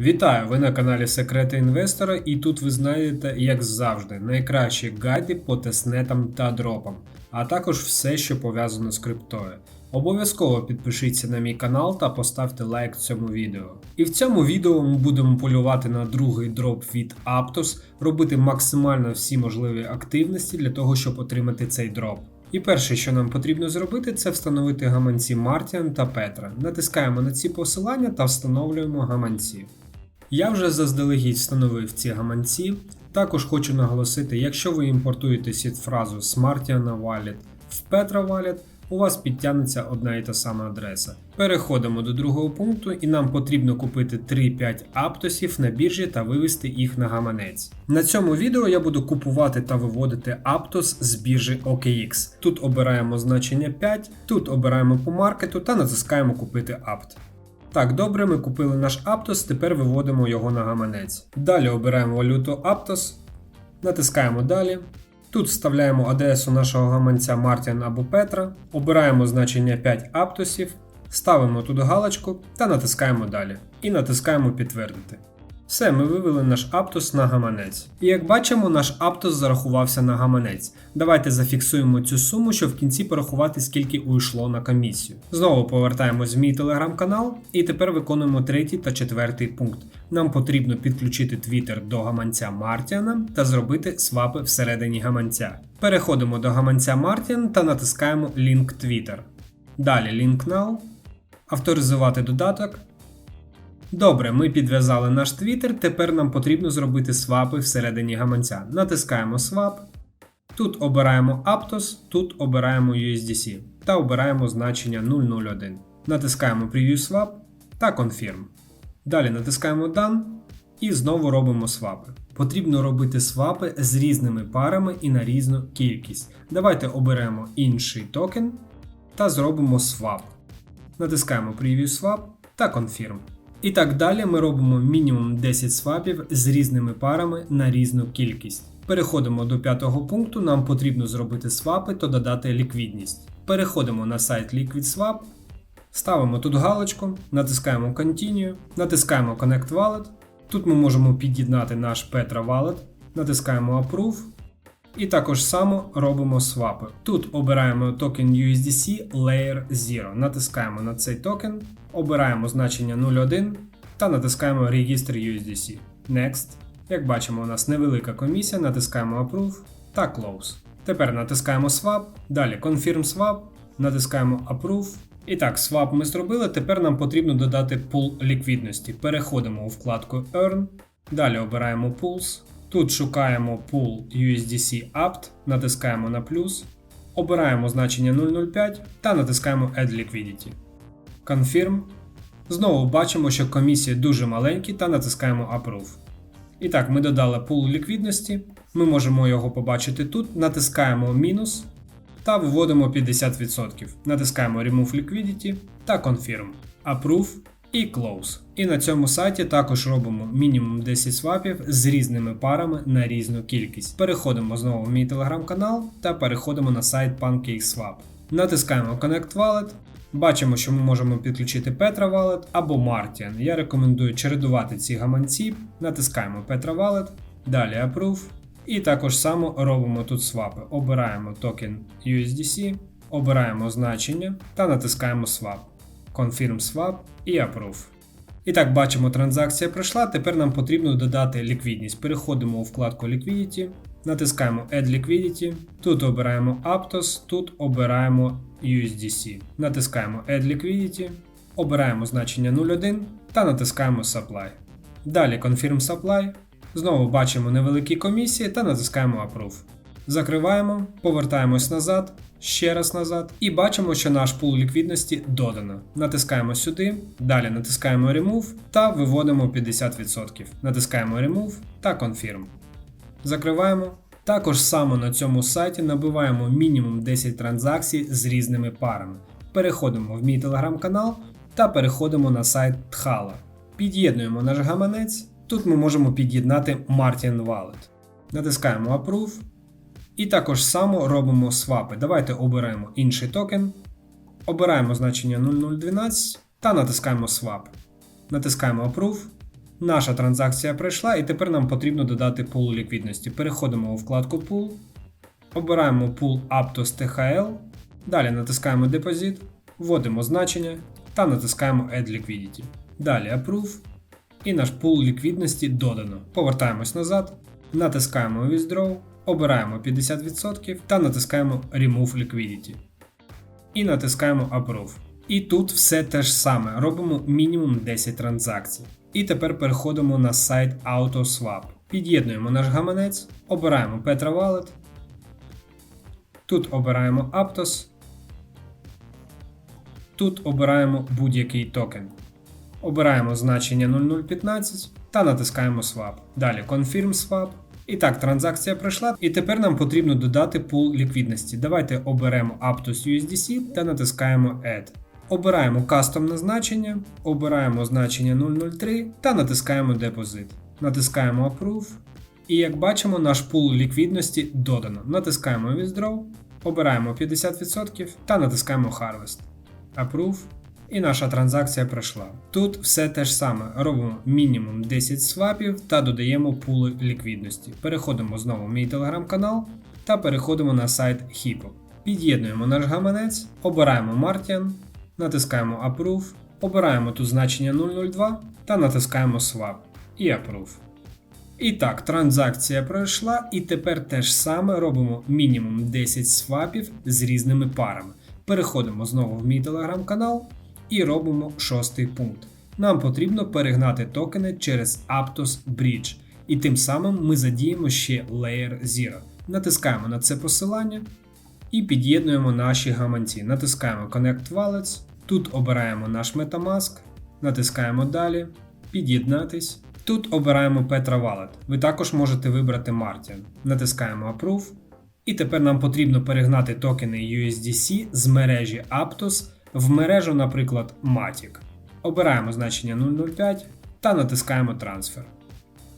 Вітаю! Ви на каналі Секрети Інвестора, і тут ви знайдете, як завжди, найкращі гайди по тестнетам та дропам, а також все, що пов'язано з криптою. Обов'язково підпишіться на мій канал та поставте лайк цьому відео. І в цьому відео ми будемо полювати на другий дроп від Aptos, робити максимально всі можливі активності для того, щоб отримати цей дроп. І перше, що нам потрібно зробити, це встановити гаманці Мартіан та Петра. Натискаємо на ці посилання та встановлюємо гаманці. Я вже заздалегідь встановив ці гаманці. Також хочу наголосити, якщо ви імпортуєте сітфразу з Martian Wallet в Petra Wallet, у вас підтягнеться одна і та сама адреса. Переходимо до другого пункту, і нам потрібно купити 3-5 аптосів на біржі та вивести їх на гаманець. На цьому відео я буду купувати та виводити Aptos з біржі OKX. Тут обираємо значення 5, тут обираємо по маркету та натискаємо купити апт. Так, добре, ми купили наш Aptos, тепер виводимо його на гаманець. Далі обираємо валюту Aptos, натискаємо далі. Тут вставляємо адресу нашого гаманця Мартін або Петра, обираємо значення 5 аптосів, ставимо тут галочку та натискаємо далі. І натискаємо підтвердити. Все, ми вивели наш Аптос на гаманець. І як бачимо, наш Аптос зарахувався на гаманець. Давайте зафіксуємо цю суму, щоб в кінці порахувати, скільки уйшло на комісію. Знову повертаємось в мій телеграм-канал, і тепер виконуємо третій та четвертий пункт. Нам потрібно підключити Twitter до гаманця Мартіана та зробити свапи всередині гаманця. Переходимо до гаманця Мартіан та натискаємо Link Twitter. Далі Link Now, авторизувати додаток. Добре, ми підв'язали наш Twitter, тепер нам потрібно зробити свапи всередині гаманця. Натискаємо Swap. Тут обираємо Aptos, тут обираємо USDC та обираємо значення 001. Натискаємо Preview Swap та Confirm. Далі натискаємо Done і знову робимо свапи. Потрібно робити свапи з різними парами і на різну кількість. Давайте оберемо інший токен та зробимо свап. Натискаємо Preview Swap та Confirm. І так далі ми робимо мінімум 10 свапів з різними парами на різну кількість. Переходимо до п'ятого пункту, нам потрібно зробити свапи та додати ліквідність. Переходимо на сайт LiquidSwap, ставимо тут галочку, натискаємо Continue, натискаємо Connect Wallet. Тут ми можемо під'єднати наш Petra Wallet, натискаємо Approve. І також само робимо свапи. Тут обираємо токен USDC Layer 0. Натискаємо на цей токен, обираємо значення 01 та натискаємо Register USDC. Next. Як бачимо, у нас невелика комісія, натискаємо Approve та Close. Тепер натискаємо Swap, далі Confirm Swap, натискаємо Approve. І так, swap ми зробили. Тепер нам потрібно додати пул ліквідності. Переходимо у вкладку Earn, далі обираємо Pools. Тут шукаємо pool USDC Apt, натискаємо на плюс, обираємо значення 005 та натискаємо Add Liquidity. Confirm. Знову бачимо, що комісії дуже маленькі та натискаємо Approve. І так, ми додали пул ліквідності. Ми можемо його побачити тут. Натискаємо мінус та виводимо 50%. Натискаємо Remove Liquidity та Confirm. Approve і Close. І на цьому сайті також робимо мінімум 10 свапів з різними парами на різну кількість. Переходимо знову в мій телеграм-канал та переходимо на сайт PancakeSwap. Натискаємо Connect Wallet. Бачимо, що ми можемо підключити Petra Wallet або Martian. Я рекомендую чередувати ці гаманці. Натискаємо Petra Wallet, далі Approve. І також само робимо тут свапи. Обираємо токен USDC, обираємо значення та натискаємо Swap. Confirm Swap і Approve. І так, бачимо, транзакція пройшла. Тепер нам потрібно додати ліквідність. Переходимо у вкладку Liquidity, натискаємо Add Liquidity, тут обираємо Aptos, тут обираємо USDC. Натискаємо Add Liquidity, обираємо значення 01 та натискаємо Supply. Далі Confirm Supply. Знову бачимо невеликі комісії та натискаємо Approve. Закриваємо, повертаємось назад, ще раз назад, і бачимо, що наш пул ліквідності додано. Натискаємо сюди, далі натискаємо Remove та виводимо 50%. Натискаємо Remove та Confirm. Закриваємо. Також само на цьому сайті набиваємо мінімум 10 транзакцій з різними парами. Переходимо в мій телеграм-канал та переходимо на сайт Thala. Під'єднуємо наш гаманець. Тут ми можемо під'єднати Martian Wallet. Натискаємо Approve. І також само робимо свапи. Давайте обираємо інший токен. Обираємо значення 0012 та натискаємо Swap. Натискаємо Approve. Наша транзакція пройшла, і тепер нам потрібно додати пул ліквідності. Переходимо у вкладку Pool, обираємо Pool Aptos THL, далі натискаємо Депозит, вводимо значення та натискаємо Add Liquidity. Далі Approve і наш пул ліквідності додано. Повертаємось назад, натискаємо Withdraw, обираємо 50% та натискаємо Remove Liquidity. І натискаємо Approve. І тут все те ж саме, робимо мінімум 10 транзакцій. І тепер переходимо на сайт AutoSwap. Під'єднуємо наш гаманець, обираємо Petra Wallet. Тут обираємо Aptos. Тут обираємо будь-який токен. Обираємо значення 0015 та натискаємо Swap. Далі Confirm Swap. І так, транзакція пройшла, і тепер нам потрібно додати пул ліквідності. Давайте оберемо Aptos USDC та натискаємо Add. Обираємо кастомне значення, обираємо значення 003 та натискаємо Депозит. Натискаємо Approve. І як бачимо, наш пул ліквідності додано. Натискаємо Withdraw, обираємо 50% та натискаємо Harvest. Approve. І наша транзакція пройшла. Тут все те ж саме. Робимо мінімум 10 свапів та додаємо пули ліквідності. Переходимо знову в мій телеграм-канал та переходимо на сайт Hippo. Під'єднуємо наш гаманець, обираємо Martian, натискаємо Approve, обираємо тут значення 002 та натискаємо Swap і Approve. І так, транзакція пройшла, і тепер те ж саме робимо мінімум 10 свапів з різними парами. Переходимо знову в мій телеграм-канал і робимо шостий пункт. Нам потрібно перегнати токени через Aptos Bridge, і тим самим ми задіємо ще Layer 0. Натискаємо на це посилання і під'єднуємо наші гаманці. Натискаємо Connect Wallets, тут обираємо наш Metamask, натискаємо далі, під'єднатись. Тут обираємо Petra Wallet. Ви також можете вибрати Martian. Натискаємо Approve. І тепер нам потрібно перегнати токени USDC з мережі Aptos в мережу, наприклад, Matic. Обираємо значення 005 та натискаємо трансфер.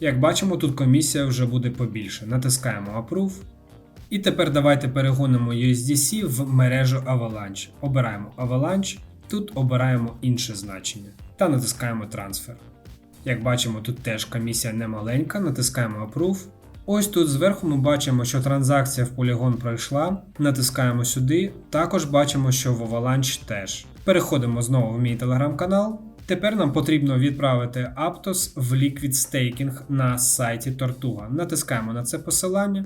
Як бачимо, тут комісія вже буде побільше. Натискаємо Approve. І тепер давайте перегонимо USDC в мережу Avalanche. Обираємо Avalanche, тут обираємо інше значення та натискаємо трансфер. Як бачимо, тут теж комісія не маленька, натискаємо Approve. Ось тут зверху ми бачимо, що транзакція в Polygon пройшла. Натискаємо сюди. Також бачимо, що в Avalanche теж. Переходимо знову в мій телеграм-канал. Тепер нам потрібно відправити Aptos в Liquid Staking на сайті Tortuga. Натискаємо на це посилання.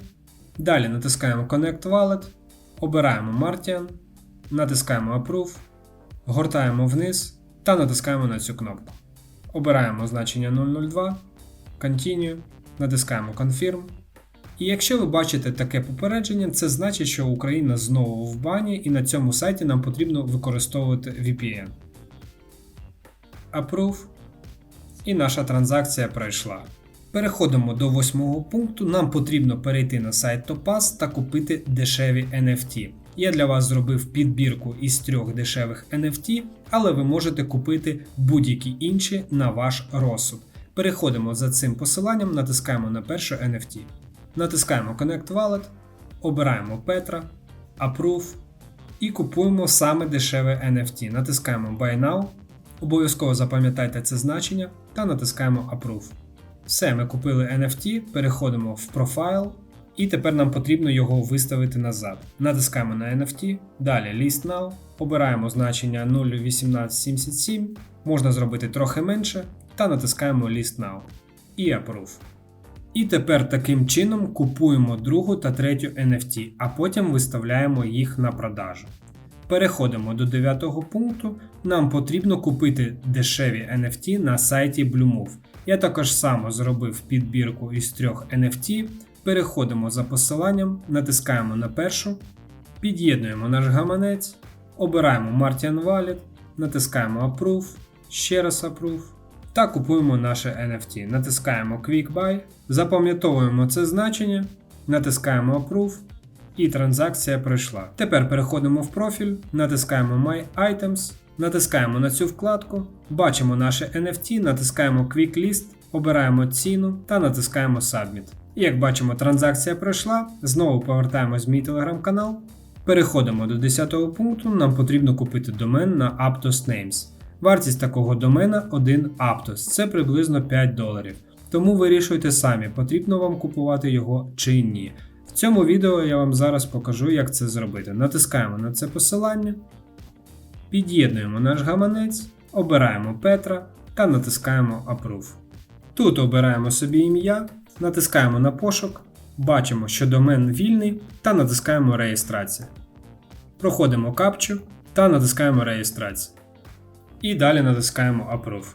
Далі натискаємо Connect Wallet, обираємо Martian, натискаємо Approve, гортаємо вниз та натискаємо на цю кнопку. Обираємо значення 002, Continue, натискаємо Confirm. І якщо ви бачите таке попередження, це значить, що Україна знову в бані і на цьому сайті нам потрібно використовувати VPN. Approve. І наша транзакція пройшла. Переходимо до восьмого пункту. Нам потрібно перейти на сайт Topaz та купити дешеві NFT. Я для вас зробив підбірку із трьох дешевих NFT, але ви можете купити будь-які інші на ваш розсуд. Переходимо за цим посиланням, натискаємо на перше NFT. Натискаємо Connect Wallet, обираємо Petra, Approve і купуємо саме дешеве NFT. Натискаємо Buy Now, обов'язково запам'ятайте це значення та натискаємо Approve. Все, ми купили NFT, переходимо в Profile, і тепер нам потрібно його виставити назад. Натискаємо на NFT, далі List Now, обираємо значення 0.1877, можна зробити трохи менше, та натискаємо List Now і Approve. І тепер таким чином купуємо другу та третю NFT, а потім виставляємо їх на продажу. Переходимо до 9 пункту. Нам потрібно купити дешеві NFT на сайті Bluemove. Я також само зробив підбірку із трьох NFT. Переходимо за посиланням, натискаємо на першу, під'єднуємо наш гаманець, обираємо Martian Wallet, натискаємо Approve, ще раз Approve та купуємо наше NFT. Натискаємо Quick Buy, запам'ятовуємо це значення, натискаємо Approve і транзакція пройшла. Тепер переходимо в профіль, натискаємо My Items, натискаємо на цю вкладку, бачимо наше NFT, натискаємо Quick List, обираємо ціну та натискаємо Submit. І як бачимо, транзакція пройшла. Знову повертаємось в мій телеграм-канал. Переходимо до 10 пункту. Нам потрібно купити домен на Aptos Names. Вартість такого домена 1 Aptos, це приблизно 5 доларів. Тому вирішуйте самі, потрібно вам купувати його чи ні. В цьому відео я вам зараз покажу, як це зробити. Натискаємо на це посилання, під'єднуємо наш гаманець, обираємо Петра та натискаємо Approve. Тут обираємо собі ім'я, натискаємо на пошук, бачимо, що домен вільний та натискаємо реєстрація. Проходимо капчу та натискаємо реєстрація. І далі натискаємо Approve.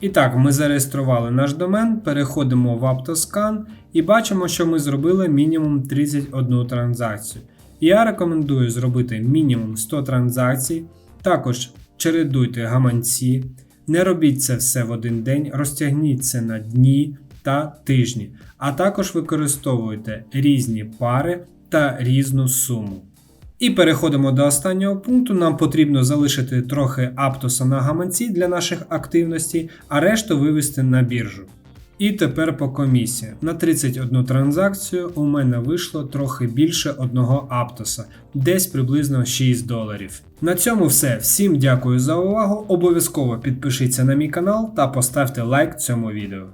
І так, ми зареєстрували наш домен, переходимо в Aptoscan і бачимо, що ми зробили мінімум 31 транзакцію. Я рекомендую зробити мінімум 100 транзакцій. Також чередуйте гаманці, не робіть це все в один день, розтягніть це на дні та тижні, а також використовуйте різні пари та різну суму. І переходимо до останнього пункту. Нам потрібно залишити трохи аптоса на гаманці для наших активностей, а решту вивести на біржу. І тепер по комісії. На 31 транзакцію у мене вийшло трохи більше одного аптоса, десь приблизно 6 доларів. На цьому все. Всім дякую за увагу. Обов'язково підпишіться на мій канал та поставте лайк цьому відео.